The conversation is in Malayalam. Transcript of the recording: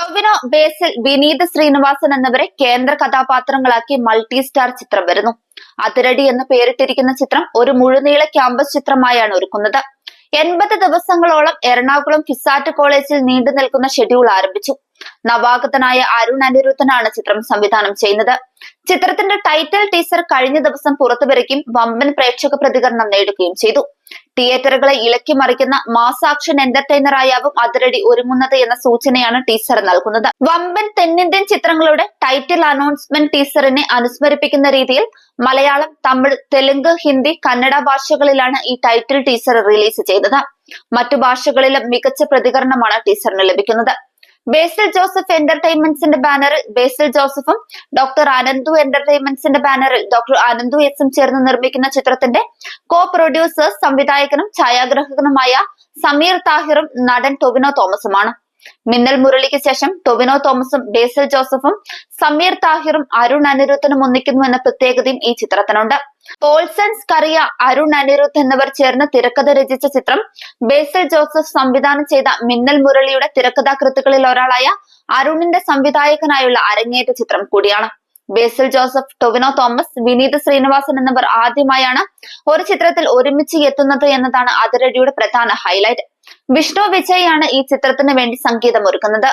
ടൊവിനോ ബേസിൽ വിനീത് ശ്രീനിവാസൻ എന്നിവരെ കേന്ദ്ര കഥാപാത്രങ്ങളാക്കി മൾട്ടി സ്റ്റാർ ചിത്രം വരുന്നു. അതിരടി എന്ന് പേരിട്ടിരിക്കുന്ന ചിത്രം ഒരു മുഴുനീള ക്യാമ്പസ് ചിത്രമായാണ് ഒരുക്കുന്നത്. എൺപത് ദിവസങ്ങളോളം എറണാകുളം ഫിസാറ്റ് കോളേജിൽ നീണ്ടു നിൽക്കുന്ന ഷെഡ്യൂൾ ആരംഭിച്ചു. നവാഗതനായ അരുൺ അനിരുദ്ധനാണ് ചിത്രം സംവിധാനം ചെയ്യുന്നത്. ചിത്രത്തിന്റെ ടൈറ്റിൽ ടീസർ കഴിഞ്ഞ ദിവസം പുറത്തുവരികയും വമ്പൻ പ്രേക്ഷക പ്രതികരണം നേടുകയും ചെയ്തു. തിയേറ്ററുകളെ ഇളക്കി മറിക്കുന്ന മാസ് ആക്ഷൻ എന്റർടൈനറായാവും അതിരടി ഒരുങ്ങുന്നത് എന്ന സൂചനയാണ് ടീസർ നൽകുന്നത്. വമ്പൻ തെന്നിന്ത്യൻ ചിത്രങ്ങളുടെ ടൈറ്റിൽ അനൗൺസ്മെന്റ് ടീസറിനെ അനുസ്മരിപ്പിക്കുന്ന രീതിയിൽ മലയാളം തമിഴ് തെലുങ്ക് ഹിന്ദി കന്നഡ ഭാഷകളിലാണ് ഈ ടൈറ്റിൽ ടീസർ റിലീസ് ചെയ്തത്. മറ്റു ഭാഷകളിലും മികച്ച പ്രതികരണമാണ് ടീസറിന് ലഭിക്കുന്നത്. ബേസിൽ ജോസഫ് എന്റർടൈൻമെന്റ്സിന്റെ ബാനറിൽ ബേസിൽ ജോസഫും ഡോക്ടർ ആനന്ദു എന്റർടൈൻമെന്റ്സിന്റെ ബാനറിൽ ഡോക്ടർ ആനന്ദു എസും ചേർന്ന് നിർമ്മിക്കുന്ന ചിത്രത്തിന്റെ കോ പ്രൊഡ്യൂസേഴ്സ് സംവിധായകനും ഛായാഗ്രാഹകനുമായ സമീർ താഹിറും നടൻ ടൊവിനോ തോമസുമാണ്. മിന്നൽ മുരളിക്ക് ശേഷം ടൊവിനോ തോമസും ബേസിൽ ജോസഫും സമീർ താഹിറും അരുൺ അനിരുദ്ധനും ഒന്നിക്കുന്നു എന്ന പ്രത്യേകതയും ഈ ചിത്രത്തിനുണ്ട്. പോൾസൺ കറിയ അരുൺ അനിരുദ്ധ് എന്നിവർ ചേർന്ന് തിരക്കഥ രചിച്ച ചിത്രം ബേസൽ ജോസഫ് സംവിധാനം ചെയ്ത മിന്നൽ മുരളിയുടെ തിരക്കഥാകൃത്തുക്കളിൽ ഒരാളായ അരുണിന്റെ സംവിധായകനായുള്ള അരങ്ങേറ്റ ചിത്രം കൂടിയാണ്. ബേസിൽ ജോസഫ് ടൊവിനോ തോമസ് വിനീത് ശ്രീനിവാസൻ എന്നിവർ ആദ്യമായാണ് ഒരു ചിത്രത്തിൽ ഒരുമിച്ച് എത്തുന്നത് എന്നതാണ് അതിരടിയുടെ പ്രധാന ഹൈലൈറ്റ്. വിഷ്ണു വിജയ് ആണ് ഈ ചിത്രത്തിന് വേണ്ടി സംഗീതം ഒരുക്കുന്നത്